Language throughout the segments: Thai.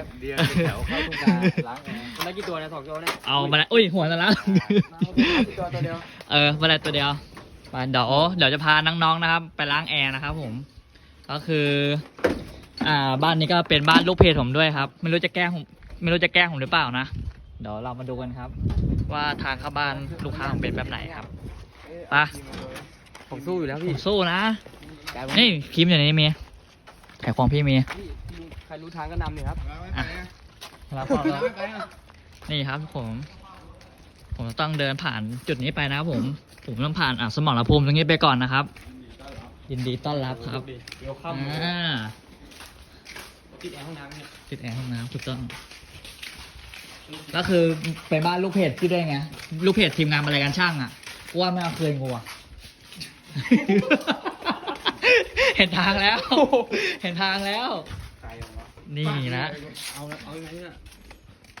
ครับเดียวเป็นแถวเข้าทุ่งนาล้างแอร์มันได้กี่ตัวนะสองตัวเนี่ยเอามาแล้วอุ้ยหัวซะแล้วกี่ตัวตัวเดียวเออมาแล้วตัวเดียวมาเดี๋ยวเดี๋ยวจะพาน้องๆนะครับ ไปล้างแอร์นะครับ ผม ก็คือ อ่า บ้านนี้ก็เป็นบ้านลูกเพจผมด้วยครับ ไม่รู้จะแกล้งผมไม่รู้จะแกล้งผมหรือเปล่านะเดี๋ยวเรามาดูกันครับ ว่าทางเข้าบ้านลูกค้าผมเป็นแบบไหนครับไปผมสู้อยู่แล้วผพี่มสู้นะใจผมนี่ครีมอยู่ในนี้มีไข่ควงพี่มีพี่ใครรู้ทางก็นำเลยครับอะแล้วก็นี่ครับผม ผมต้องเดินผ่านจุดนี้ไปนะครับผม ผมต้องผ่านอะสมรภูมิตรงนี้ไปก่อนนะครับ ยินดีต้อนรับครับเดี๋ยวเข้าอ่าติดแอร์ห้องน้ำเนี่ยติดแอร์ห้องน้ำถูกต้องแล้วคือไปบ้านลูกเพจพี่ด้วยไง ลูกเพจทีมงานบรรยการช่างอะกูว่าไม่เอาคืนกูอะเห็นทางแล้ว เห็นทางแล้วไกลออกมา นี่นะเอาเอายังไงเนี่ย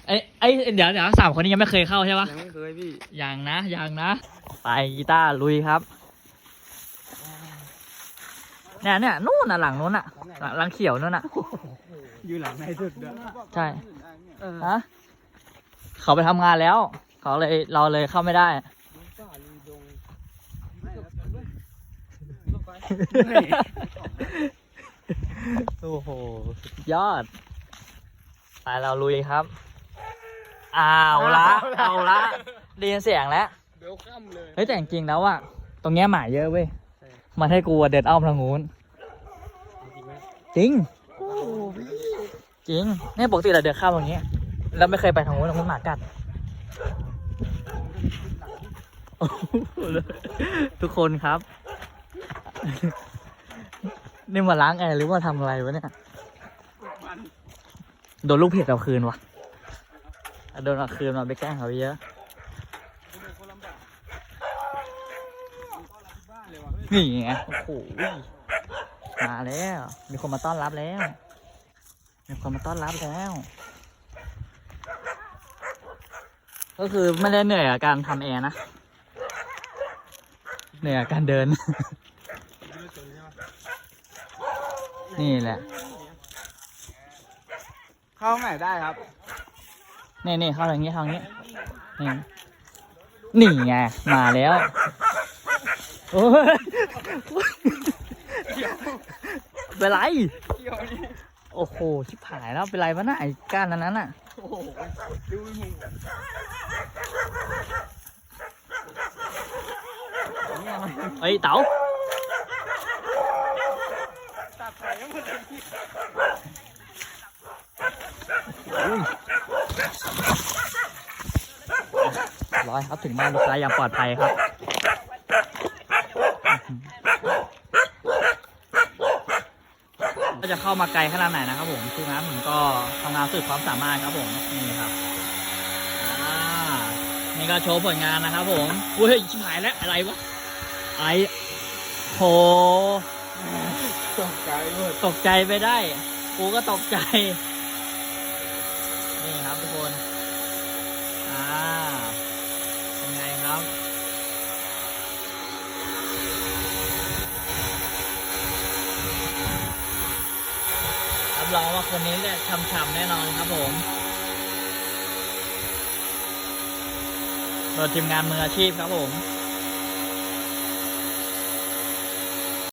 ไอ้ไอ้เดี๋ยวเดี๋ยวสามคนนี้ยังไม่เคยเข้าใช่ปะยังไม่เคยพี่ยังนะยังนะไปกีตาร์ลุยครับเนี่ยเนี่ยนู่นน่ะหลังนู้นน่ะหลังหลังเขียวนู่นน่ะอยู่หลังในสุดด้วยใช่ฮะเขาไปทำงานแล้ว เขาเลยเราเลยเข้าไม่ได้ โอ้โหสุดยอด ไปเราลุยครับเอาละเอาละได้ยินเสียงแล้วเบลคัมเลยเฮ้ยแต่จริงๆแล้วอะตรงเนี้ยหมาเยอะเว้ยมันให้กูอะเดินอ้อมทางนู้นจริงไหมจริงจริงเนี่ยปกติเราเดินข้ามตรงนี้แล้วไม่เคยไปทางนู้นทางนู้นหมากัดทุกคนครับ นี่มาล้างแอร์หรือว่าทำอะไรวะเนี่ย โดนลูกเพจเอาคืนวะโดนเอาคืนมาไปแกล้งเขาเยอะ นี่ไง โอ้โห มาแล้ว มีคนมาต้อนรับแล้ว มีคนมาต้อนรับแล้ว ก็คือไม่ได้เหนื่อยกับการทำแอร์นะ เหนื่อยกับการเดิน นี่แหละ เข้าห้องไหนได้ครับ นี่นี่เข้าทางนี้ทางนี้นี่นี่ไง มาแล้วโอ้ยเป็นไรเที่ยวนี่โอ้โห ชิบหายแล้ว เป็นไรวะน่ะไอ้ก้านอันนั้นน่ะ โอ้โหดูมึงเฮ้ยเต๋า ตัดไปทั้งหมดเลยพี่ ร้อยครับถึงบ้านลูกค้าอย่างปลอดภัยครับก็จะเข้ามาไกลขนาดไหนนะครับผมคืองั้นผมก็ทำงานสุดความสามารถครับผมนี่ครับอ่านี่ก็โชว์ผลงานนะครับผมอุ้ยชิบหายแล้วอะไรวะไอโห ตกใจตกใจไปได้ กูก็ตกใจ นี่ครับทุกคน อ่าเป็นไงครับ รับรองว่าคนนี้เนี่ยฉ่ำๆแน่นอนครับผมโดยทีมงานมืออาชีพครับผม